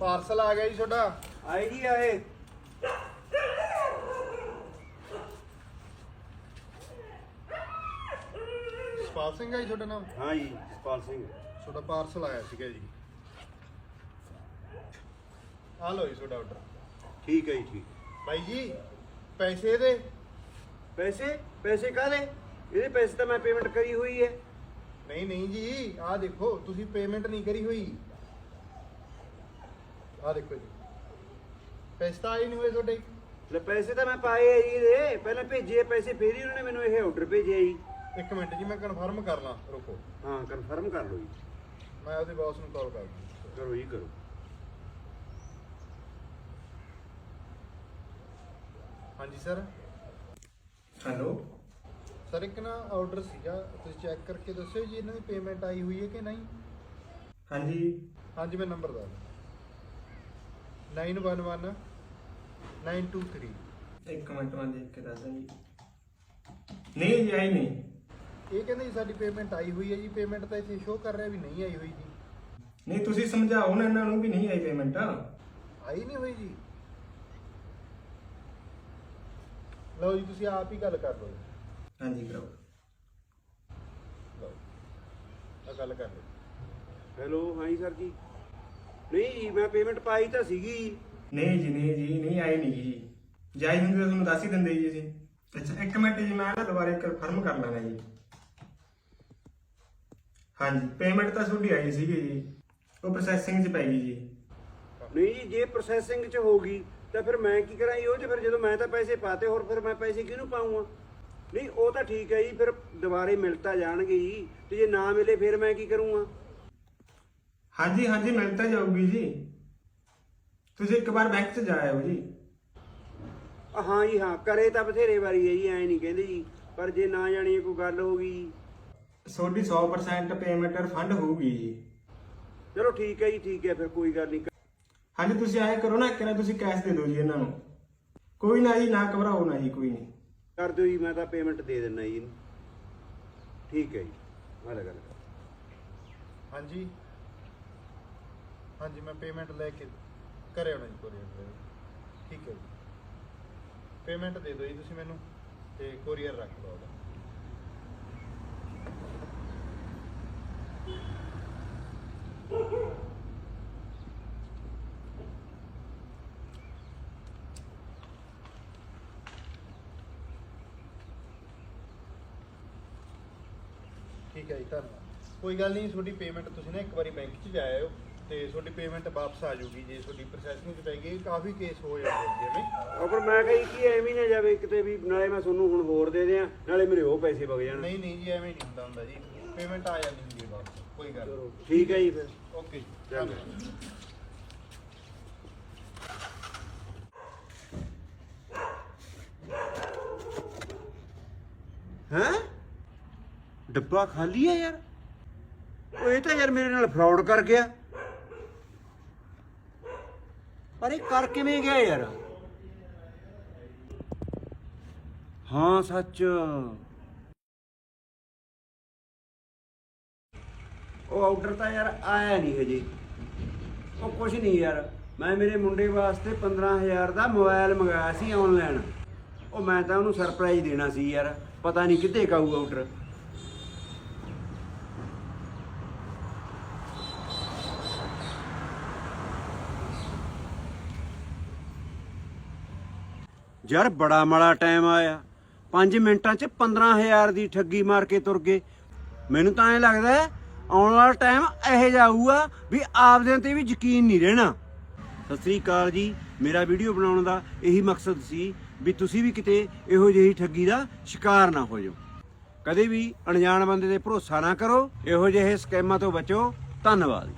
Parcel ਆ ਗਿਆ ਜੀ ਤੁਹਾਡਾ। ਆਏ ਜੀ ਆਏ। ਸਪਾਲ ਸਿੰਘ ਆ ਜੀ ਤੁਹਾਡਾ ਨਾਮ? ਹਾਂ ਜੀ ਜਸਪਾਲ ਸਿੰਘ। ਤੁਹਾਡਾ ਪਾਰਸਲ ਆਇਆ ਸੀਗਾ ਜੀ। ਆ ਲਓ ਜੀ ਤੁਹਾਡਾ ਆਰਡਰ ਠੀਕ ਹੈ ਜੀ ਠੀਕ। ਬਾਈ ਜੀ ਪੈਸੇ ਦੇ ਪੈਸੇ? ਪੈਸੇ ਕਾਹਦੇ? ਇਹਦੇ ਪੈਸੇ ਤਾਂ ਮੈਂ ਪੇਮੈਂਟ ਕਰੀ ਹੋਈ ਹੈ। ਨਹੀਂ ਨਹੀਂ ਜੀ ਆਹ ਦੇਖੋ ਤੁਸੀਂ ਪੇਮੈਂਟ ਨਹੀਂ ਕਰੀ ਹੋਈ। ਆਹ ਦੇਖੋ ਜੀ। ਪੈਸੇ ਤਾਂ ਆਏ ਨਹੀਂ ਹੋਏ ਤੁਹਾਡੇ ਲੈ ਪੈਸੇ ਤਾਂ ਮੈਂ ਪਾਏ ਆ ਜੀ ਇਹਦੇ ਪਹਿਲਾਂ ਭੇਜੇ ਪੈਸੇ ਫੇਰ ਹੀ ਉਹਨਾਂ ਨੇ ਮੈਨੂੰ ਇਹ ਆਰਡਰ ਭੇਜਿਆ ਜੀ। ਇੱਕ ਮਿੰਟ ਜੀ ਮੈਂ ਕਨਫਰਮ ਕਰ ਲਾਂ ਰੁਕੋ। ਹਾਂ ਕਨਫਰਮ ਕਰ ਲਓ ਜੀ। ਮੈਂ ਉਹਦੇ ਬੌਸ ਨੂੰ ਕਾਲ ਕਰਦਾ। ਕਰੋ ਜੀ ਕਰੋ। ਹਾਂਜੀ ਸਰ ਹੈਲੋ? ਸਰ ਇੱਕ ਨਾ ਆਰਡਰ ਸੀਗਾ। ਤੁਸੀਂ ਚੈੱਕ ਕਰਕੇ ਦੱਸਿਓ ਜੀ ਇਹਨਾਂ ਦੀ ਪੇਮੈਂਟ ਆਈ ਹੋਈ ਹੈ ਕਿ ਨਹੀਂ? ਹਾਂਜੀ। ਹਾਂਜੀ ਮੈਂ ਨੰਬਰ ਦੱਸ 911 923 ਇੱਕ ਮਿੰਟ ਮੈਂ ਦੇਖ ਕੇ ਦੱਸਦਾ ਜੀ। ਨਹੀਂ ਜੀ ਆਈ ਨਹੀਂ। ਇਹ ਕਹਿੰਦੇ ਜੀ ਸਾਡੀ ਪੇਮੈਂਟ ਆਈ ਹੋਈ ਹੈ ਜੀ ਪੇਮੈਂਟ ਤਾਂ ਇੱਥੇ ਸ਼ੋਅ ਕਰ ਰਿਹਾ ਵੀ ਨਹੀਂ ਆਈ ਹੋਈ ਜੀ। ਨਹੀਂ ਤੁਸੀਂ ਸਮਝਾਓ ਨਾ ਇਹਨਾਂ ਨੂੰ ਵੀ ਨਹੀਂ ਆਈ ਪੇਮੈਂਟ ਆਈ ਨਹੀਂ ਹੋਈ ਜੀ। ਲਓ ਜੀ ਤੁਸੀਂ ਆਪ ਹੀ ਗੱਲ ਕਰ ਲਓ ਜੀ। ਹਾਂਜੀ ਕਰੋ। ਲਓ ਆ ਗੱਲ ਕਰ ਲਓ। ਹੈਲੋ ਹਾਂ ਜੀ ਸਰ ਜੀ। ਨਹੀਂ ਮੈਂ ਪੇਮੈਂਟ ਪਾਈ ਤਾਂ ਸੀਗੀ। ਨਹੀਂ ਜੀ ਨਹੀਂ ਜੀ ਨਹੀਂ ਆਈ ਨਹੀਂ ਜੀ। ਜਾਈ ਹੁੰਦੀ ਤਾਂ ਤੁਹਾਨੂੰ ਦੱਸ ਹੀ ਦਿੰਦੇ ਜੀ ਅਸੀਂ। ਅੱਛਾ ਇੱਕ ਮਿੰਟ ਜੀ ਮੈਂ ਨਾ ਦੁਬਾਰਾ ਕਨਫਰਮ ਕਰ ਲੈਣਾ ਜੀ। ਹਾਂਜੀ ਪੇਮੈਂਟ ਤਾਂ ਤੁਹਾਡੀ ਆਈ ਸੀਗੀ ਜੀ। ਉਹ ਪ੍ਰੋਸੈਸਿੰਗ 'ਚ ਪੈ ਗਈ ਜੀ। ਨਹੀਂ ਜੀ ਜੇ ਪ੍ਰੋਸੈਸਿੰਗ 'ਚ ਹੋਊਗੀ ਤਾਂ ਫਿਰ ਮੈਂ ਕੀ ਕਰਾਂ ਜੀ? ਉਹ 'ਚ ਫਿਰ ਜਦੋਂ ਮੈਂ ਤਾਂ ਪੈਸੇ ਪਾਤੇ ਹੋਰ ਫਿਰ ਮੈਂ ਪੈਸੇ ਕਿਹਨੂੰ ਪਾਉਂਗਾ ਨਹੀਂ ਉਹ ਤਾਂ ਠੀਕ ਹੈ ਜੀ ਫਿਰ ਦੁਬਾਰੇ ਮਿਲ ਤਾਂ ਜਾਣਗੇ ਜੀ। ਤੇ ਜੇ ਨਾ ਮਿਲੇ ਫਿਰ ਮੈਂ ਕੀ ਕਰੂੰਗਾ? ਹਾਂਜੀ ਹਾਂਜੀ ਮਿਲ ਤਾਂ ਜਾਊਗੀ ਜੀ। ਤੁਸੀਂ ਇੱਕ ਵਾਰ ਬੈਂਕ 'ਚ ਜਾ ਆਇਓ ਜੀ। ਹਾਂ ਜੀ ਹਾਂ ਕਰੇ ਤਾਂ ਬਥੇਰੇ ਵਾਰੀ ਹੈ ਜੀ ਐ ਨਹੀਂ ਕਹਿੰਦੇ ਜੀ। ਪਰ ਜੇ ਨਾ ਜਾਣੀ ਕੋਈ ਗੱਲ ਹੋ ਗਈ। ਤੁਹਾਡੀ 100% ਪੇਮੈਂਟ ਰਿਫੰਡ ਹੋਊਗੀ ਜੀ। ਚਲੋ ਠੀਕ ਹੈ ਜੀ ਠੀਕ ਹੈ ਫਿਰ ਕੋਈ ਗੱਲ ਨਹੀਂ। ਹਾਂਜੀ ਤੁਸੀਂ ਐਂ ਕਰੋ ਨਾ ਕਿਹਨਾਂ ਤੁਸੀਂ ਕੈਸ਼ ਦੇ ਦਿਓ ਜੀ ਇਹਨਾਂ ਨੂੰ। ਕੋਈ ਨਾ ਜੀ ਨਾ ਘਬਰਾਓ ਨਾ ਜੀ ਕੋਈ ਨਹੀਂ। ਕਰ ਦਿਓ ਜੀ ਮੈਂ ਤਾਂ ਪੇਮੈਂਟ ਦੇ ਦਿੰਦਾ ਜੀ ਇਹਨੂੰ। ਠੀਕ ਹੈ ਜੀ ਮੈਂ ਗੱਲ ਹਾਂਜੀ। ਹਾਂਜੀ, ਮੈਂ ਪੇਮੈਂਟ ਲੈ ਕੇ ਘਰੇ ਆਉਣਾ ਜੀ ਕੋਰੀਅਰ ਠੀਕ ਹੈ ਜੀ। ਪੇਮੈਂਟ ਦੇ ਦਿਓ ਜੀ ਤੁਸੀਂ ਮੈਨੂੰ ਤੇ ਕੋਰੀਅਰ ਰੱਖ ਲਓ ਉਹਦਾ ਠੀਕ ਹੈ ਜੀ, ਧੰਨਵਾਦ। ਕੋਈ ਗੱਲ ਨਹੀਂ, ਤੁਹਾਡੀ ਪੇਮੈਂਟ ਤੁਸੀਂ ਨਾ ਇੱਕ ਵਾਰੀ ਬੈਂਕ 'ਚ ਜਾ ਤੇ ਤੁਹਾਡੀ ਪੇਮੈਂਟ ਵਾਪਸ ਆ ਜਾਊਗੀ ਜੇ ਤੁਹਾਡੀ ਪ੍ਰੋਸੈਸਿੰਗ 'ਚ ਪੈ ਗਈ। ਕਾਫੀ ਕੇਸ ਹੋ ਜਾਂਦੇ ਨੇ ਜਿਵੇਂ ਉਹ ਪਰ ਮੈਂ ਕਹੀ ਕੀ ਐਵੇਂ ਨਾ ਜਾਵੇ ਕਿਤੇ ਵੀ ਨਾਲੇ ਮੈਂ ਤੁਹਾਨੂੰ ਹੁਣ ਹੋਰ ਦੇ ਦਿਆਂ ਨਾਲੇ ਮੇਰੇ ਉਹ ਪੈਸੇ ਵਗ ਜਾਣ। ਨਹੀਂ ਨਹੀਂ ਜੀ ਐਵੇਂ ਨਹੀਂ ਹੁੰਦਾ ਹੁੰਦਾ ਜੀ। ਪੇਮੈਂਟ ਆ ਜਾਂਦੀ ਹੁੰਦੀ ਹੈ ਵਾਪਸ ਕੋਈ ਗੱਲ ਚਲੋ ਠੀਕ ਹੈ ਜੀ ਫਿਰ। ਓਕੇ ਜੀ। ਧੰਨਵਾਦ। ਹੈਂ? ਡੱਬਾ ਖਾਲੀ ਹੈ ਯਾਰ। ਉਹ ਇਹ ਤਾਂ ਯਾਰ ਮੇਰੇ ਨਾਲ ਫਰਾਡ ਕਰ ਗਿਆ। ਪਰ ਇਹ ਕਰ ਕਿਵੇਂ ਗਿਆ ਯਾਰ? ਹਾਂ, ਸੱਚ। ਉਹ ਆਰਡਰ ਤਾਂ ਯਾਰ ਆਇਆ ਨਹੀਂ ਹਜੇ। ਉਹ ਕੁਝ ਨਹੀਂ ਯਾਰ। ਮੈਂ ਮੇਰੇ ਮੁੰਡੇ ਵਾਸਤੇ 15000 ਦਾ ਮੋਬਾਈਲ ਮੰਗਾਇਆ ਸੀ ਆਨਲਾਈਨ ਉਹ ਮੈਂ ਤਾਂ ਉਹਨੂੰ ਸਰਪ੍ਰਾਈਜ਼ ਦੇਣਾ ਸੀ ਯਾਰ। ਪਤਾ ਨਹੀਂ ਕਿੱਥੇ ਕਾਊ ਆਰਡਰ ਯਾਰ ਬੜਾ ਮਾੜਾ ਟਾਈਮ ਆਇਆ। 5 ਮਿੰਟਾਂ 'ਚ 15000 ਦੀ ਠੱਗੀ ਮਾਰ ਕੇ ਤੁਰ ਗਏ। ਮੈਨੂੰ ਤਾਂ ਐਂ ਲੱਗਦਾ ਆਉਣ ਵਾਲਾ ਟਾਈਮ ਇਹੋ ਜਿਹਾ ਆਊਗਾ ਵੀ ਆਪਦਿਆਂ ਤੇ ਵੀ ਯਕੀਨ ਨਹੀਂ ਰਹਿਣਾ। ਸਤਿ ਸ੍ਰੀ ਅਕਾਲ ਜੀ, ਮੇਰਾ ਵੀਡੀਓ ਬਣਾਉਣ ਦਾ ਇਹੀ ਮਕਸਦ ਸੀ ਵੀ ਤੁਸੀਂ ਵੀ ਕਿਤੇ ਇਹੋ ਜਿਹੀ ਠੱਗੀ ਦਾ ਸ਼ਿਕਾਰ ਨਾ ਹੋ ਜਾਓ। ਕਦੇ ਵੀ ਅਣਜਾਣ ਬੰਦੇ ਤੇ ਭਰੋਸਾ ਨਾ ਕਰੋ, ਇਹੋ ਜਿਹੇ ਸਕੈਮਾਂ ਤੋਂ ਬਚੋ। ਧੰਨਵਾਦ।